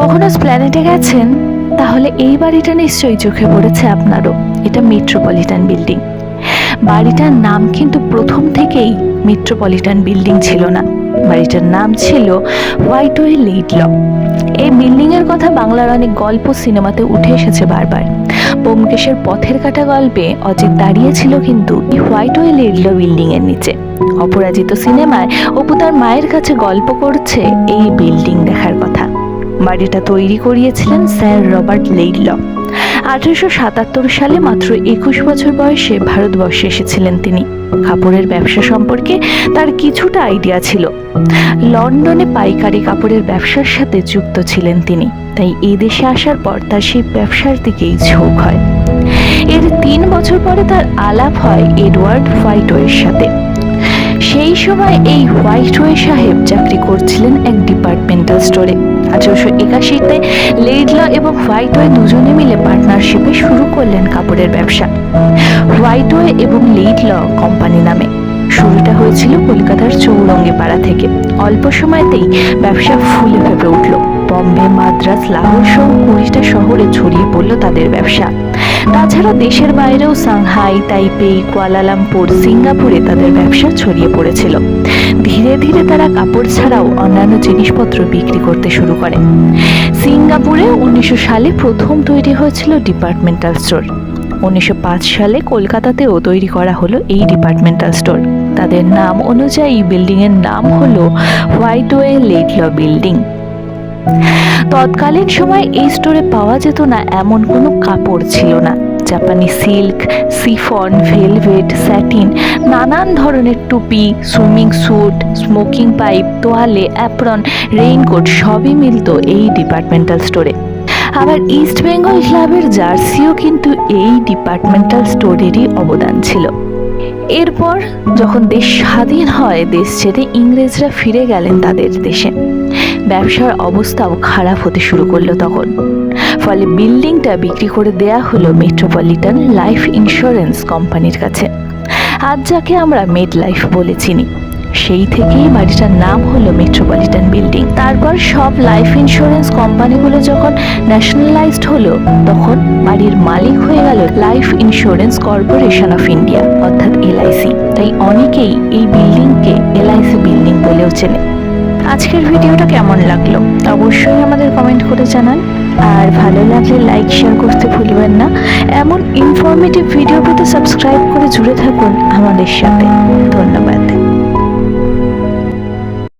কখনো স্প্ল্যানেটে গেছেন? তাহলে এই বাড়িটা নিশ্চয়ই চোখে পড়েছে আপনারও। এটা মেট্রোপলিটন বিল্ডিং বাড়িটার নাম কিন্তু প্রথম থেকেই মেট্রোপলিটন বিল্ডিং ছিল না। বাড়িটার নাম ছিল হোয়াইটওয়ে লেইড ল এই বিল্ডিং এর কথা বাংলার অনেক গল্প সিনেমাতে উঠে এসেছে বারবার। বোমকেশের পথের কাটা গল্পে অজিত দাঁড়িয়েছিল কিন্তু এই হোয়াইটওয়ে লেইড ল বিল্ডিং এর নিচে। অপরাজিত সিনেমায় অপু তার মায়ের কাছে গল্প করছে এই বিল্ডিং দেখার কথা। বাড়িটা তৈরি করিয়েছিলেন স্যার রবার্ট লেইডল আঠারোশো সাতাত্তর সালে মাত্র একুশ বছর বয়সে ভারতবর্ষে এসেছিলেন তিনি। কাপড়ের ব্যবসা সম্পর্কে তার কিছুটা আইডিয়া ছিল। লন্ডনে পাইকারি কাপড়ের ব্যবসার সাথে যুক্ত ছিলেন তিনি। তাই এই দেশে আসার পর তার সেই ব্যবসার দিকেই ঝোঁক হয়। এর তিন বছর পরে তার আলাপ হয় এডওয়ার্ড হোয়াইটওয়ের সাথে। সেই সময় এই হোয়াইটওয়ে সাহেব চাকরি করছিলেন এক ডিপার্টমেন্টাল স্টোরে আঠারোশো একাশিতে লেডলা এবং হোয়াইটওয়ে দুজনে মিলে পার্টনারশিপে শুরু করলেন কাপড়ের ব্যবসা। হোয়াইটওয়ে এবং লেডল কোম্পানি নামে। শুরুটা হয়েছিল কলকাতার চৌরঙ্গি পাড়া থেকে। অল্প সময়তেই ব্যবসা ফুলে ফেপে উঠল। বম্বে মাদ্রাস লাহোর সহ কুড়িটা শহরে ছড়িয়ে পড়ল তাদের ব্যবসা। তাছাড়া দেশের বাইরেও সাংহাই, তাইপেই, কুয়ালালামপুর, সিঙ্গাপুরে তাদের ব্যবসা ছড়িয়ে পড়েছিল। ধীরে ধীরে তারা কাপড় ছাড়াও অন্যান্য জিনিসপত্র বিক্রি করতে শুরু করে। সিঙ্গাপুরে উনিশশো সালে প্রথম তৈরি হয়েছিল ডিপার্টমেন্টাল স্টোর। উনিশশো পাঁচ সালে কলকাতাতেও তৈরি করা হলো এই ডিপার্টমেন্টাল স্টোর। তাদের নাম অনুযায়ী, বিল্ডিংয়ের নাম হলো হোয়াইটওয়ে লেডল বিল্ডিং। তৎকালীন সময় এই স্টোরে পাওয়া যেত না এমন কোনো কাপড় ছিল না। জাপানি সিল্ক সিফন ভেলভেট স্যাটিন নানান ধরনের টুপি সুইমিং স্যুট স্মোকিং পাইপ তোয়ালে অ্যাপ্রন রেইনকোট সবই মিলত এই ডিপার্টমেন্টাল স্টোরে আবার ইস্ট বেঙ্গল ক্লাবের জার্সিও কিন্তু এই ডিপার্টমেন্টাল স্টোরেরই অবদান ছিল। এরপর যখন দেশ স্বাধীন হয়, দেশ ছেড়ে ইংরেজরা ফিরে গেলেন তাদের দেশে। ব্যবসার অবস্থাও খারাপ হতে শুরু করল তখন। ফলে বিল্ডিংটা বিক্রি করে দেয়া হলো মেট্রোপলিটন লাইফ ইন্স্যুরেন্স কোম্পানির কাছে। আজ যাকে আমরা মেড লাইফ বলে চিনি, সেই থেকেই বাড়িটার নাম হলো মেট্রোপলিটন বিল্ডিং তারপর সব লাইফ ইন্স্যুরেন্স কোম্পানিগুলো যখন ন্যাশনালাইজড হলো, তখন বাড়ির মালিক হয়ে গেল life insurance corporation of India অর্থাৎ এলআইসি তাই অনেকেই এই বিল্ডিংকে এলআইসি বিল্ডিং বলেও চেনে। আজকের ভিডিওটা কেমন লাগল? অবশ্যই আমাদের কমেন্ট করে জানান। আর ভালো লাগলে লাইক শেয়ার করতে ভুলবেন না। এমন ইনফরমেটিভ ভিডিও পেতে সাবস্ক্রাইব করে জুড়ে থাকুন আমাদের সাথে। ধন্যবাদ।